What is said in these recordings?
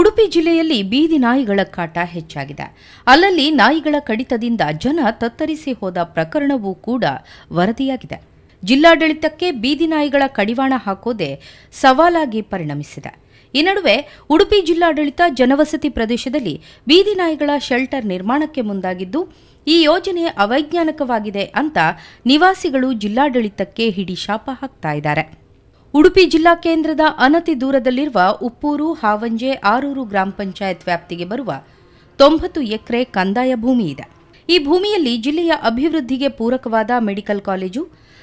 ಉಡುಪಿ ಜಿಲ್ಲೆಯಲ್ಲಿ ಬೀದಿ ನಾಯಿಗಳ ಕಾಟ ಹೆಚ್ಚಾಗಿದೆ. ಅಲ್ಲಲ್ಲಿ ನಾಯಿಗಳ ಕಡಿತದಿಂದ ಜನ ತತ್ತರಿಸಿ ಹೋದ ಪ್ರಕರಣವೂ ಕೂಡ ವರದಿಯಾಗಿದೆ. ಜಿಲ್ಲಾಡಳಿತಕ್ಕೆ ಬೀದಿ ನಾಯಿಗಳ ಕಡಿವಾಣ ಹಾಕೋದೇ ಸವಾಲಾಗಿ ಪರಿಣಮಿಸಿದೆ. ಈ ನಡುವೆ ಉಡುಪಿ ಜಿಲ್ಲಾಡಳಿತ ಜನವಸತಿ ಪ್ರದೇಶದಲ್ಲಿ ಬೀದಿ ನಾಯಿಗಳ ಶೆಲ್ಟರ್ ನಿರ್ಮಾಣಕ್ಕೆ ಮುಂದಾಗಿದ್ದು, ಈ ಯೋಜನೆ ಅವೈಜ್ಞಾನಿಕವಾಗಿದೆ ಅಂತ ನಿವಾಸಿಗಳು ಜಿಲ್ಲಾಡಳಿತಕ್ಕೆ ಹಿಡಿ ಶಾಪ ಹಾಕ್ತಾ ಇದ್ದಾರೆ. ಉಡುಪಿ ಜಿಲ್ಲಾ ಕೇಂದ್ರದ ಅನತಿ ದೂರದಲ್ಲಿರುವ ಉಪ್ಪೂರು, ಹಾವಂಜೆ, ಆರೂರು ಗ್ರಾಮ ಪಂಚಾಯತ್ ವ್ಯಾಪ್ತಿಗೆ ಬರುವ ತೊಂಬತ್ತು ಎಕರೆ ಕಂದಾಯ ಭೂಮಿ ಇದೆ. ಈ ಭೂಮಿಯಲ್ಲಿ ಜಿಲ್ಲೆಯ ಅಭಿವೃದ್ಧಿಗೆ ಪೂರಕವಾದ ಮೆಡಿಕಲ್ ಕಾಲೇಜು,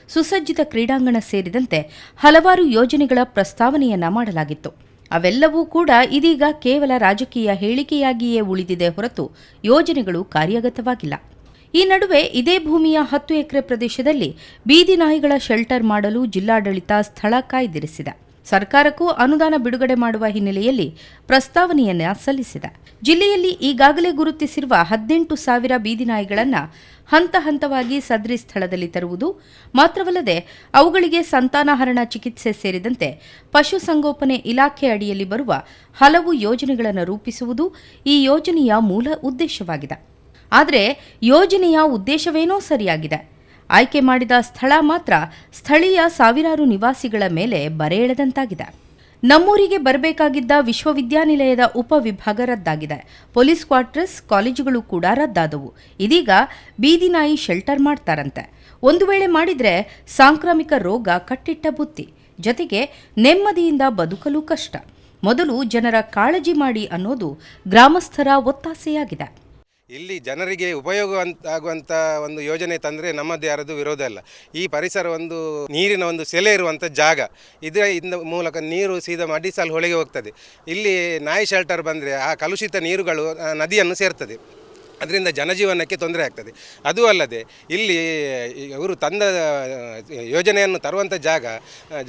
ಸುಸಜ್ಜಿತ ಕ್ರೀಡಾಂಗಣ ಸೇರಿದಂತೆ ಹಲವಾರು ಯೋಜನೆಗಳ ಪ್ರಸ್ತಾವನೆಯನ್ನ ಮಾಡಲಾಗಿತ್ತು. ಅವೆಲ್ಲವೂ ಕೂಡ ಇದೀಗ ಕೇವಲ ರಾಜಕೀಯ ಹೇಳಿಕೆಯಾಗಿಯೇ ಉಳಿದಿದೆ ಹೊರತು ಯೋಜನೆಗಳು ಕಾರ್ಯಗತವಾಗಿಲ್ಲ. ಈ ನಡುವೆ ಇದೇ ಭೂಮಿಯ ಹತ್ತು ಎಕರೆ ಪ್ರದೇಶದಲ್ಲಿ ಬೀದಿ ನಾಯಿಗಳ ಶೆಲ್ಟರ್ ಮಾಡಲು ಜಿಲ್ಲಾಡಳಿತ ಸ್ಥಳ ಕಾಯ್ದಿರಿಸಿದೆ. ಸರ್ಕಾರಕ್ಕೂ ಅನುದಾನ ಬಿಡುಗಡೆ ಮಾಡುವ ಹಿನ್ನೆಲೆಯಲ್ಲಿ ಪ್ರಸ್ತಾವನೆಯನ್ನ ಸಲ್ಲಿಸಿದೆ. ಜಿಲ್ಲೆಯಲ್ಲಿ ಈಗಾಗಲೇ ಗುರುತಿಸಿರುವ ಹದಿನೆಂಟು ಸಾವಿರ ಬೀದಿ ನಾಯಿಗಳನ್ನು ಹಂತ ಹಂತವಾಗಿ ಸದ್ರಿ ಸ್ಥಳದಲ್ಲಿ ತರುವುದು ಮಾತ್ರವಲ್ಲದೆ ಅವುಗಳಿಗೆ ಸಂತಾನಹರಣ ಚಿಕಿತ್ಸೆ ಸೇರಿದಂತೆ ಪಶುಸಂಗೋಪನೆ ಇಲಾಖೆ ಅಡಿಯಲ್ಲಿ ಬರುವ ಹಲವು ಯೋಜನೆಗಳನ್ನು ರೂಪಿಸುವುದು ಈ ಯೋಜನೆಯ ಮೂಲ ಉದ್ದೇಶವಾಗಿದೆ. ಆದರೆ ಯೋಜನೆಯ ಉದ್ದೇಶವೇನೋ ಸರಿಯಾಗಿದೆ. ಆಯ್ಕೆ ಮಾಡಿದ ಸ್ಥಳ ಮಾತ್ರ ಸ್ಥಳೀಯ ಸಾವಿರಾರು ನಿವಾಸಿಗಳ ಮೇಲೆ ಬರೆ ಎಳೆದಂತಾಗಿದೆ. ನಮ್ಮೂರಿಗೆ ಬರಬೇಕಾಗಿದ್ದ ವಿಶ್ವವಿದ್ಯಾನಿಲಯದ ಉಪವಿಭಾಗ ರದ್ದಾಗಿದೆ. ಪೊಲೀಸ್ ಕ್ವಾರ್ಟರ್ಸ್ ಕಾಲೇಜುಗಳು ಕೂಡ ರದ್ದಾದವು. ಇದೀಗ ಬೀದಿನಾಯಿ ಶೆಲ್ಟರ್ ಮಾಡ್ತಾರಂತೆ. ಒಂದು ವೇಳೆ ಮಾಡಿದರೆ ಸಾಂಕ್ರಾಮಿಕ ರೋಗ ಕಟ್ಟಿಟ್ಟ ಬುತ್ತಿ. ಜೊತೆಗೆ ನೆಮ್ಮದಿಯಿಂದ ಬದುಕಲು ಕಷ್ಟ. ಮೊದಲು ಜನರ ಕಾಳಜಿ ಮಾಡಿ ಅನ್ನೋದು ಗ್ರಾಮಸ್ಥರ ಒತ್ತಾಸೆಯಾಗಿದೆ. ಇಲ್ಲಿ ಜನರಿಗೆ ಉಪಯೋಗ ಆಗುವಂಥ ಒಂದು ಯೋಜನೆ ತಂದರೆ ನಮ್ಮದೇ ಯಾರದು ವಿರೋಧ ಅಲ್ಲ. ಈ ಪರಿಸರ ಒಂದು ನೀರಿನ ಒಂದು ಸೆಲೆ ಇರುವಂಥ ಜಾಗ, ಇದರ ಇಂದ ಮೂಲಕ ನೀರು ಸೀದಾ ಮಡಿಸಲು ಹೊಳೆಗೆ ಹೋಗ್ತದೆ. ಇಲ್ಲಿ ನಾಯಿ ಶೆಲ್ಟರ್ ಬಂದರೆ ಆ ಕಲುಷಿತ ನೀರುಗಳು ನದಿಯನ್ನು ಸೇರ್ತದೆ. ಅದರಿಂದ ಜನಜೀವನಕ್ಕೆ ತೊಂದರೆ ಆಗ್ತದೆ. ಅದು ಅಲ್ಲದೆ ಇಲ್ಲಿ ಇವರು ತಂದ ಯೋಜನೆಯನ್ನು ತರುವಂಥ ಜಾಗ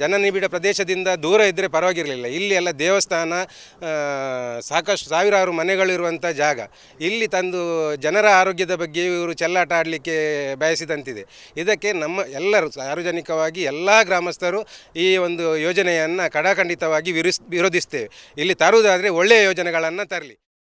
ಜನನಿಬಿಡ ಪ್ರದೇಶದಿಂದ ದೂರ ಇದ್ದರೆ ಪರವಾಗಿರಲಿಲ್ಲ. ಇಲ್ಲಿ ಎಲ್ಲ ದೇವಸ್ಥಾನ ಸಾಕಷ್ಟು ಸಾವಿರಾರು ಮನೆಗಳಿರುವಂಥ ಜಾಗ. ಇಲ್ಲಿ ತಂದು ಜನರ ಆರೋಗ್ಯದ ಬಗ್ಗೆ ಇವರು ಚೆಲ್ಲಾಟ ಆಡಲಿಕ್ಕೆ ಬಯಸಿದಂತಿದೆ. ಇದಕ್ಕೆ ನಮ್ಮ ಎಲ್ಲರೂ ಸಾರ್ವಜನಿಕವಾಗಿ ಎಲ್ಲ ಗ್ರಾಮಸ್ಥರು ಈ ಒಂದು ಯೋಜನೆಯನ್ನು ಕಡಾಖಂಡಿತವಾಗಿ ವಿರೋಧಿಸ್ತೇವೆ. ಇಲ್ಲಿ ತರುವುದಾದರೆ ಒಳ್ಳೆಯ ಯೋಜನೆಗಳನ್ನು ತರಲಿ.